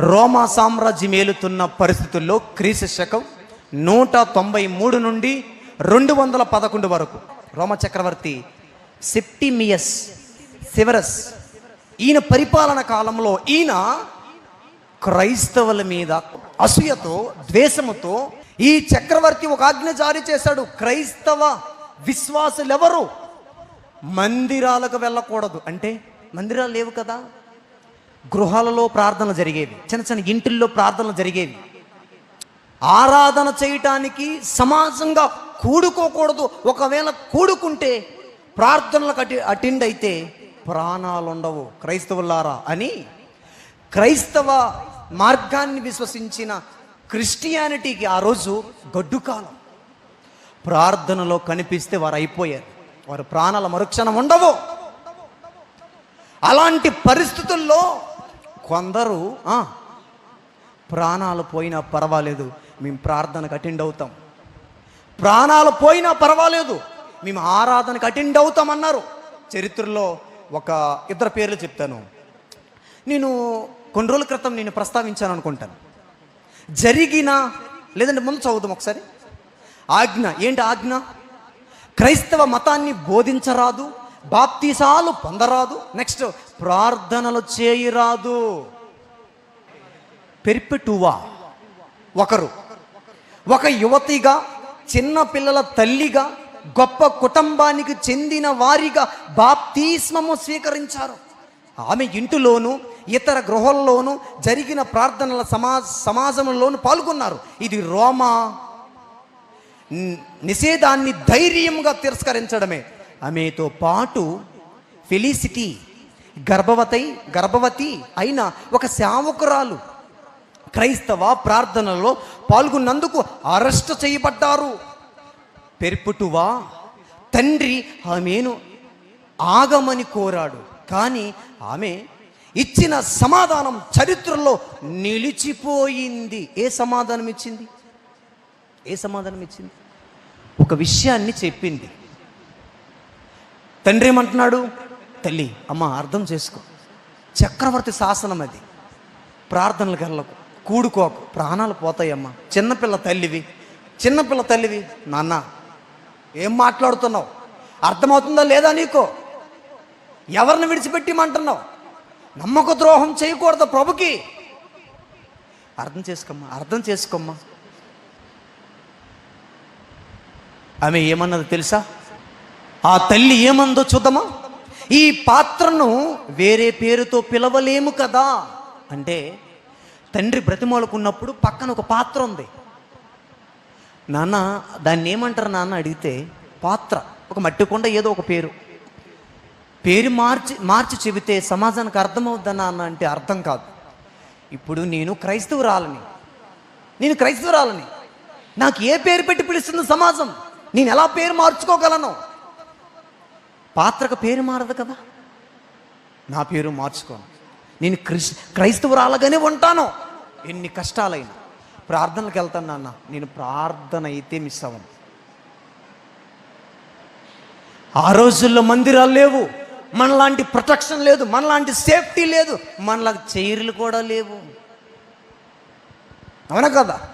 రోమా సామ్రాజ్యం ఏలుతున్న పరిస్థితుల్లో క్రీస్తు శకం నూట తొంభై మూడు నుండి రెండు వందల పదకొండు వరకు. రోమ చక్రవర్తి సెప్టిమియస్ సివరస్ ఈయన పరిపాలన కాలంలో ఈయన క్రైస్తవుల మీద అసూయతో ద్వేషముతో ఈ చక్రవర్తి ఒక ఆజ్ఞ జారీ చేశాడు. క్రైస్తవ విశ్వాసులు ఎవరు మందిరాలకు వెళ్ళకూడదు. అంటే మందిరాలు లేవు కదా? గృహాలలో ప్రార్థనలు జరిగేవి. చిన్న చిన్న ఇంటిల్లో ప్రార్థనలు జరిగేవి. ఆరాధన చేయటానికి సమాజంగా కూడుకోకూడదు. ఒకవేళ కూడుకుంటే ప్రార్థనలకు అటి అటెండ్ అయితే ప్రాణాలు ఉండవు క్రైస్తవులారా అని క్రైస్తవ మార్గాన్ని విశ్వసించిన క్రిస్టియానిటీకి ఆ రోజు గడ్డుకాలం ప్రార్థనలో కనిపిస్తే వారు అయిపోయారు. వారు ప్రాణాల మరుక్షణం ఉండవు. అలాంటి పరిస్థితుల్లో కొందరు ప్రాణాలు పోయినా పర్వాలేదు మేము ప్రార్థనకు అటెండ్ అవుతాం. ప్రాణాలు పోయినా పర్వాలేదు మేము ఆరాధనకు అటెండ్ అవుతామన్నారు చరిత్రలో ఒక ఇద్దరు పేర్లు చెప్తాను. నేను కొన్ని రోజుల క్రితం నేను ప్రస్తావించాను అనుకుంటాను. జరిగిన లేదంటే ముందు చదువుదాం ఒకసారి. ఆజ్ఞ ఏంటి ఆజ్ఞ? క్రైస్తవ మతాన్ని బోధించరాదు బాప్తీసాలు పొందరాదు. నెక్స్ట్ ప్రార్థనలు చేయరాదు. పెరిపెటువా ఒకరు. ఒక యువతిగా చిన్న పిల్లల తల్లిగా గొప్ప కుటుంబానికి చెందిన వారిగా బాప్తిస్మము స్వీకరించారు. ఆమె ఇంటిలోను ఇతర గృహాల్లోనూ జరిగిన ప్రార్థనల సమా సమాజంలోను పాల్గొన్నారు. ఇది రోమా. నిషేధాన్ని ధైర్యంగా తిరస్కరించడమే. ఆమెతో పాటు ఫెలిసిటీ గర్భవతి గర్భవతి అయిన ఒక సేవకురాలు క్రైస్తవ ప్రార్థనలో పాల్గొన్నందుకు అరెస్ట్ చేయబడ్డారు. పెర్పుటువా తండ్రి ఆమెను ఆగమని కోరాడు. కానీ ఆమె ఇచ్చిన సమాధానం చరిత్రలో నిలిచిపోయింది. ఏ సమాధానం ఇచ్చింది ఏ సమాధానం ఇచ్చింది ఒక విషయాన్ని చెప్పింది. తండ్రి ఏమంటున్నాడు? తల్లి అమ్మ అర్థం చేసుకో. చక్రవర్తి శాసనం అది. ప్రార్థనలు వెళ్ళకు కూడుకోకు. ప్రాణాలు పోతాయమ్మా. చిన్నపిల్ల తల్లివి. చిన్నపిల్ల తల్లివి. నాన్న ఏం మాట్లాడుతున్నావు? అర్థమవుతుందా లేదా నీకో? ఎవరిని విడిచిపెట్టిమంటున్నావు? నమ్మక ద్రోహం చేయకూడదు ప్రభుకి. అర్థం చేసుకోమ్మా అర్థం చేసుకోమ్మా. ఆమె ఏమన్నది తెలుసా? ఆ తల్లి ఏమందో చూద్దామా? ఈ పాత్రను వేరే పేరుతో పిలవలేము కదా. అంటే తండ్రి బ్రతిమాలుకున్నప్పుడు పక్కన ఒక పాత్ర ఉంది. నాన్న దాన్ని ఏమంటారు నాన్న అడిగితే పాత్ర ఒక మట్టి కొండ ఏదో ఒక పేరు. పేరు మార్చి మార్చి చెబితే సమాజానికి అర్థమవుద్దా నాన్న అంటే అర్థం కాదు. ఇప్పుడు నేను క్రైస్తవురాలని. నేను క్రైస్తవురాలని. నాకు ఏ పేరు పెట్టి పిలుస్తుంది సమాజం? నేను ఎలా పేరు మార్చుకోగలను? పాత్రకు పేరు మారదు కదా. నా పేరు మార్చుకోను నేను క్రిస్ క్రైస్తవురాలుగానే ఉంటాను. ఎన్ని కష్టాలైనా. ప్రార్థనలకు వెళ్తాను నాన్న. నేను ప్రార్థన అయితే మిస్ అవ్వను. ఆ రోజుల్లో మందిరాలు లేవు. మనలాంటి ప్రొటెక్షన్ లేదు. మనలాంటి సేఫ్టీ లేదు. మనలాంటి చైర్లు కూడా లేవు. అవునా కదా?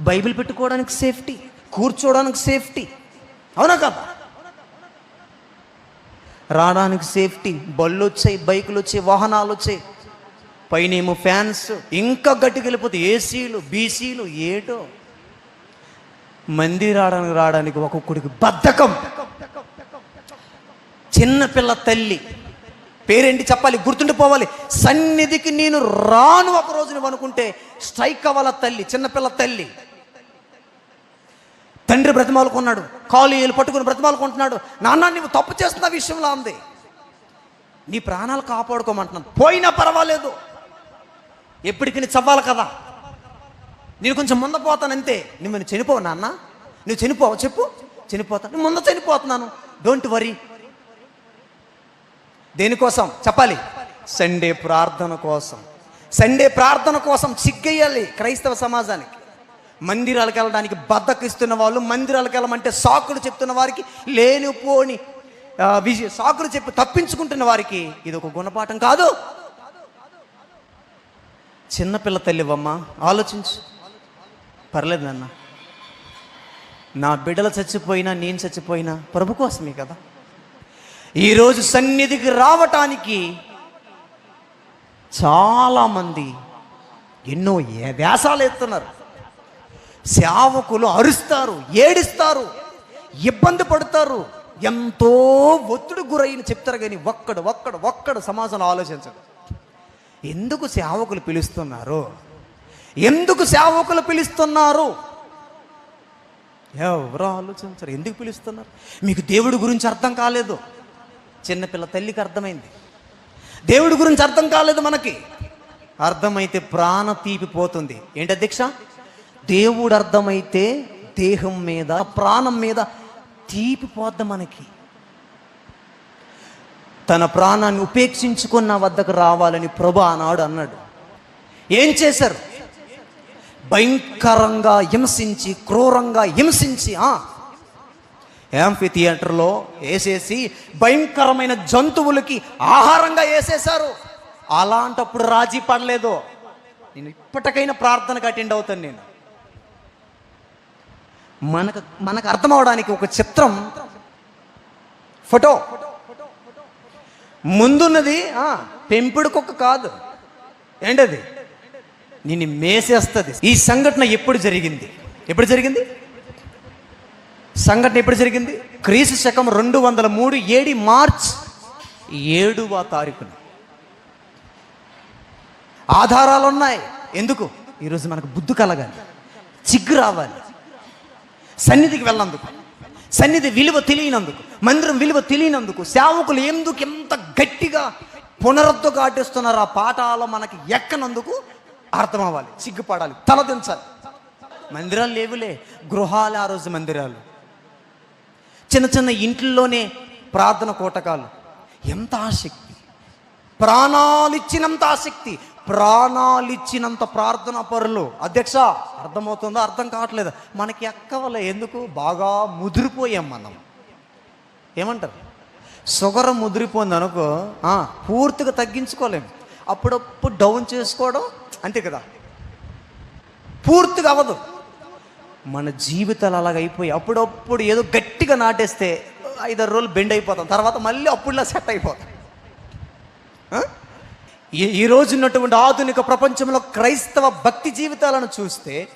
బైబిల్ పెట్టుకోవడానికి సేఫ్టీ. కూర్చోవడానికి సేఫ్టీ. అవునా కదా? రావడానికి సేఫ్టీ బళ్ళు వచ్చాయి బైకులు వచ్చాయి వాహనాలు వచ్చాయి పైన ఏమో ఫ్యాన్స్ ఇంకా గట్టికెళ్ళిపోతే ఏసీలు బీసీలు ఏటో. మంది రావడానికి రావడానికి ఒక్కొక్కడికి బద్ధకం. చిన్నపిల్ల తల్లి పేరేంటి చెప్పాలి గుర్తుండిపోవాలి. సన్నిధికి నేను రాను ఒక రోజు నువ్వు అనుకుంటే స్ట్రైక్ అవ్వాల తల్లి చిన్నపిల్ల తల్లి. తండ్రి బ్రతిమాలుకున్నాడు కాలు ఏలు పట్టుకుని బ్రతిమాలుకుంటున్నాడు. నాన్న నువ్వు తప్పు చేస్తున్న విషయంలో ఉంది నీ ప్రాణాలు కాపాడుకోమంటున్నాను. పోయినా పర్వాలేదు. ఎప్పటికీ నీ చవ్వాలి కదా. నేను కొంచెం ముంద పోతాను అంతే. నువ్వు నేను చనిపోవు నాన్న. నువ్వు చనిపోవు చెప్పు. చనిపోతాను నువ్వు ముంద చనిపోతున్నాను. డోంట్ వరీ దేనికోసం? చెప్పాలి. సండే ప్రార్థన కోసం. సండే ప్రార్థన కోసం సిగ్గేయాలి క్రైస్తవ సమాజానికి. మందిరాలకు వెళ్ళడానికి బద్దకిస్తున్న వాళ్ళు మందిరాలకు వెళ్ళమంటే సాకులు చెప్తున్న వారికి లేనిపోని ఆ, విజయ సాకులు చెప్పి తప్పించుకుంటున్న వారికి ఇది ఒక గుణపాఠం కాదు. చిన్నపిల్ల తల్లివమ్మా ఆలోచించు. పర్లేదు నాన్న. నా బిడ్డలు చచ్చిపోయినా నేను చచ్చిపోయినా ప్రభు కోసమే కదా. ఈరోజు సన్నిధికి రావటానికి చాలామంది ఎన్నో ఏ- వ్యాసాలు ఎత్తున్నారు. సేవకులు అరుస్తారు ఏడిస్తారు ఇబ్బంది పడతారు. ఎంతో ఒత్తిడి గురైన చెప్తారు కానీ ఒక్కడు ఒక్కడు ఒక్కడు సమాజంలో ఆలోచించడు. ఎందుకు సేవకులు పిలుస్తున్నారు? ఎందుకు సేవకులు పిలుస్తున్నారు? ఎవరు ఆలోచించరు? ఎందుకు పిలుస్తున్నారు? మీకు దేవుడి గురించి అర్థం కాలేదు. చిన్నపిల్ల తల్లికి అర్థమైంది. దేవుడి గురించి అర్థం కాలేదు మనకి. అర్థమైతే ప్రాణ తీపిపోతుంది. ఏంటి అధ్యక్ష? దేవుడు అర్థమైతే దేహం మీద ప్రాణం మీద తీపిపోద్ది మనకి. తన ప్రాణాన్ని ఉపేక్షించుకున్న నా వద్దకు రావాలని ప్రభు ఆనాడు అన్నాడు. ఏం చేశారు? భయంకరంగా హింసించి క్రూరంగా హింసించి యాంఫీ థియేటర్లో వేసేసి భయంకరమైన జంతువులకి ఆహారంగా వేసేశారు. అలాంటప్పుడు రాజీ పడలేదు. నేను ఇప్పటికైనా ప్రార్థనకు అటెండ్ అవుతాను నేను. మనకు మనకు అర్థం అవడానికి ఒక చిత్రం. ఫోటో. ముందున్నది పెంపుడు కుక్క కాదు. ఏంటది? నిన్ను మేసేస్తుంది. ఈ సంఘటన ఎప్పుడు జరిగింది? ఎప్పుడు జరిగింది? సంఘటన ఎప్పుడు జరిగింది? క్రీస్తు శకం రెండు వందల మూడు ఏడి మార్చ్ ఏడవ తారీఖున. ఆధారాలు ఉన్నాయి ఎందుకు? ఈరోజు మనకు బుద్ధి కలగాలి. చిగ్గు రావాలి. సన్నిధికి వెళ్ళనందుకు సన్నిధి విలువ తెలియనందుకు మందిరం విలువ తెలియనందుకు సేవకులు ఎందుకు ఎంత గట్టిగా పునరుద్ధ కాటిస్తున్నారు ఆ పాఠాలు మనకి ఎక్కనందుకు అర్థం అవ్వాలి సిగ్గుపడాలి తలదించాలి. మందిరాలు లేవులే గృహాలు ఆ రోజు మందిరాలు. చిన్న చిన్న ఇంట్లోనే ప్రార్థన కోటకాలు. ఎంత ఆసక్తి. ప్రాణాలిచ్చినంత ఆసక్తి. ప్రాణాలిచ్చినంత ప్రార్థన పరులు. అధ్యక్ష అర్థమవుతుందో? అర్థం కావట్లేదు. మనకి ఎక్కవలే. ఎందుకు? బాగా ముదిరిపోయాం మనం. ఏమంటారు? షుగర్ ముదిరిపోయింది అనుకో పూర్తిగా తగ్గించుకోలేం. అప్పుడప్పుడు డౌన్ చేసుకోవడం అంతే కదా. పూర్తిగా అవ్వదు. మన జీవితాలు అలాగ అయిపోయి అప్పుడప్పుడు ఏదో గట్టిగా నాటేస్తే ఐదారు రోజులు బెండ్ అయిపోతాం. తర్వాత మళ్ళీ అప్పుడులా సెట్ అయిపోతాం. ఈ ఈ రోజు ఉన్నటువంటి ఆధునిక ప్రపంచంలో క్రైస్తవ భక్తి జీవితాలను చూస్తే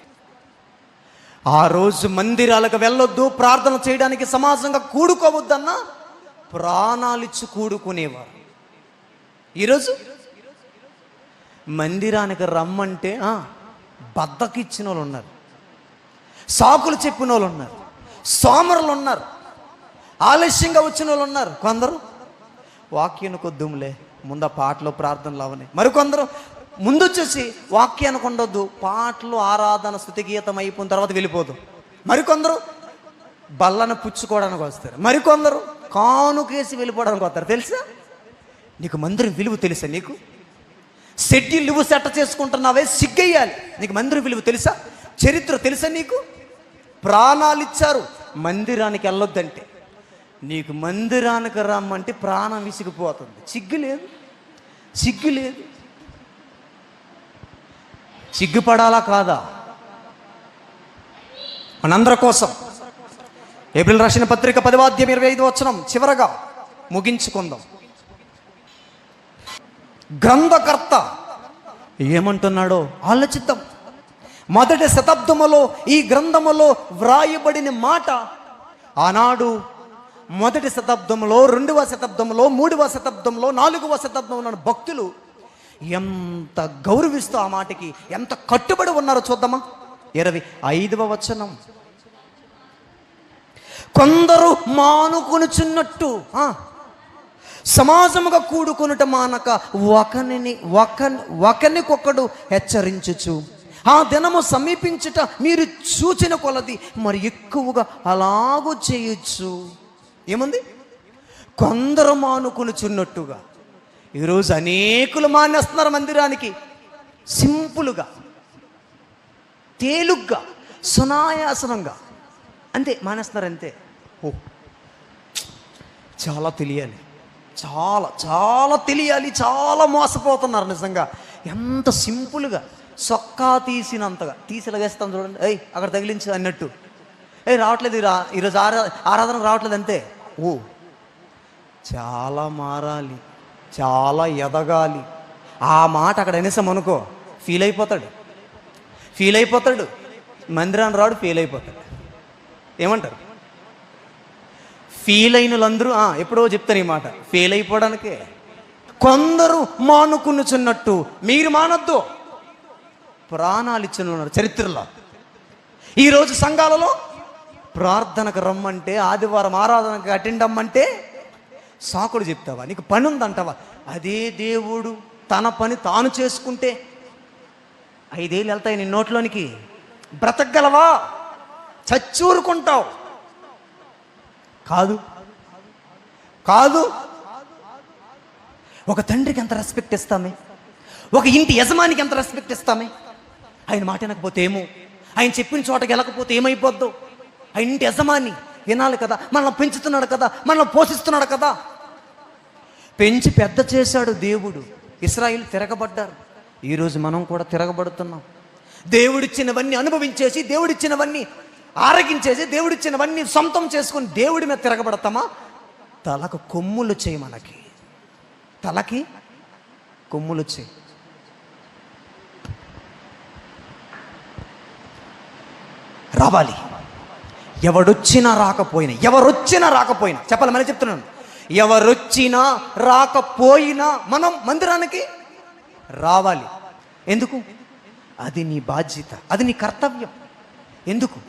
ఆ రోజు మందిరాలకు వెళ్ళొద్దు ప్రార్థన చేయడానికి సమాజంగా కూడుకోవద్దన్న ప్రాణాలిచ్చి కూడుకునేవారు. ఈరోజు మందిరానికి రమ్మంటే బద్దకిచ్చిన వాళ్ళు ఉన్నారు సాకులు చెప్పిన వాళ్ళు ఉన్నారు సోమరులు ఉన్నారు ఆలస్యంగా వచ్చిన వాళ్ళు ఉన్నారు కొందరు వాక్యానికి కొద్దుములే ముందు పాటలు ప్రార్థనలు అవని. మరికొందరు ముందు వచ్చేసి వాక్యానికి ఉండొద్దు పాటలు ఆరాధన స్థుతిగీతం అయిపోయిన తర్వాత వెళ్ళిపోదు. మరికొందరు బల్లను పుచ్చుకోవడానికి వస్తారు. మరికొందరు కానుకేసి వెళ్ళిపోవడానికి వస్తారు. తెలుసా? నీకు మందిరం విలువ తెలుసా నీకు? షెడ్యూల్ నువ్వు సెట్ చేసుకుంటున్నావే సిగ్గయ్యాలి నీకు మందిరం విలువ తెలుసా? చరిత్ర తెలుసా నీకు? ప్రాణాలు ఇచ్చారు. మందిరానికి వెళ్ళొద్దంటే. నీకు మందిరానికి రమ్మంటే ప్రాణం విసిగిపోతుంది. సిగ్గు లేదు. సిగ్గు లేదు. సిగ్గుపడాలా కాదా? మనందరి కోసం ఏప్రిల్ రాసిన పత్రిక పదివాద్యం ఇరవై ఐదు వచనం చివరగా ముగించుకుందాం. గ్రంథకర్త ఏమంటున్నాడో ఆలోచిద్దాం. మొదటి శతాబ్దములో ఈ గ్రంథములో వ్రాయబడిన మాట ఆనాడు మొదటి శతాబ్దంలో రెండవ శతాబ్దంలో మూడవ శతాబ్దంలో నాలుగవ శతాబ్దంలో ఉన్న భక్తులు ఎంత గౌరవిస్తూ ఆ మాటకి ఎంత కట్టుబడి ఉన్నారో చూద్దామా? ఇరవై ఐదవ వచనం. కొందరు మానుకొనుచున్నట్టు సమాజముగా కూడుకొనుట మానక ఒకనిని ఒక ఒకనికొకడు హెచ్చరించుచు ఆ దినము సమీపించుట మీరు చూచిన కొలది మరి ఎక్కువగా అలాగూ చేయొచ్చు ఏముంది? కొందరు మానుకొనుచున్నట్టుగా. ఈరోజు అనేకులు మానేస్తున్నారు మందిరానికి. సింపుల్గా తేలుగ్గా సునాయాసనంగా అంతే మానేస్తున్నారు అంతే ఓ చాలా తెలియాలి. చాలా చాలా తెలియాలి. చాలా మోసపోతున్నారు నిజంగా. ఎంత సింపుల్గా సొక్కా తీసినంతగా. తీసిలగేస్తాం చూడండి. ఏయ్ అక్కడ తగిలించు అన్నట్టు. ఏ రావట్లేదు ఈరోజు ఆరా ఆరాధనకు రావట్లేదు అంతే. ఓ చాలా మారాలి చాలా ఎదగాలి. ఆ మాట అక్కడ అనేసాం అనుకో ఫీల్ అయిపోతాడు. ఫీల్ అయిపోతాడు. మందిరాన్ని రాడు ఫీల్ అయిపోతాడు. ఏమంటారు? ఫీల్ అయిన వాళ్ళందరూ ఆ, ఎప్పుడో చెప్తారు ఈ మాట. ఫెయిల్ అయిపోవడానికే. కొందరు మానుకునుచున్నట్టు మీరు మానొద్దు. ప్రాణాలు ఇచ్చిన ఉన్నారు చరిత్రలో. ఈరోజు సంఘాలలో ప్రార్థనకు రమ్మంటే ఆదివారం ఆరాధనకు అటెండ్ అమ్మంటే సాకుడు చెప్తావా? నీకు పని ఉందంటావా అదే దేవుడు తన పని తాను చేసుకుంటే ఐదేళ్ళు వెళ్తాయి నీ నోట్లోనికి. బ్రతకగలవా? చచ్చూరుకుంటావు. కాదు. కాదు. ఒక తండ్రికి ఎంత రెస్పెక్ట్ ఇస్తామే? ఒక ఇంటి యజమానికి ఎంత రెస్పెక్ట్ ఇస్తామే? ఆయన మాట వినకపోతే ఏమో? ఆయన చెప్పిన చోటకి వెళ్ళకపోతే ఏమైపోద్దో? ఆ ఇంటి యజమాని వినాలి కదా మనల్ని పెంచుతున్నాడు కదా మనల్ని పోషిస్తున్నాడు కదా. పెంచి పెద్ద చేశాడు దేవుడు. ఇస్రాయిల్ తిరగబడ్డారు. ఈరోజు మనం కూడా తిరగబడుతున్నాం. దేవుడిచ్చినవన్నీ అనుభవించేసి దేవుడిచ్చినవన్నీ ఆరగించేసి దేవుడిచ్చినవన్నీ సొంతం చేసుకొని దేవుడి మీద తిరగబడతామా? తలకు కొమ్ములు చేయి మనకి. తలకి కొమ్ములు చేయి. రావాలి. ఎవడొచ్చినా రాకపోయినా ఎవరొచ్చినా రాకపోయినా చెప్పాలి? మళ్ళీ చెప్తున్నాను. ఎవరొచ్చినా రాకపోయినా మనం మందిరానికి రావాలి. ఎందుకు? అది నీ బాధ్యత అది నీ కర్తవ్యం. ఎందుకు?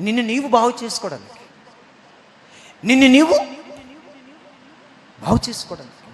నిన్ను నీవు బాగు చేసుకోవడానికి. నిన్ను నీవు బాగు చేసుకోవడానికి.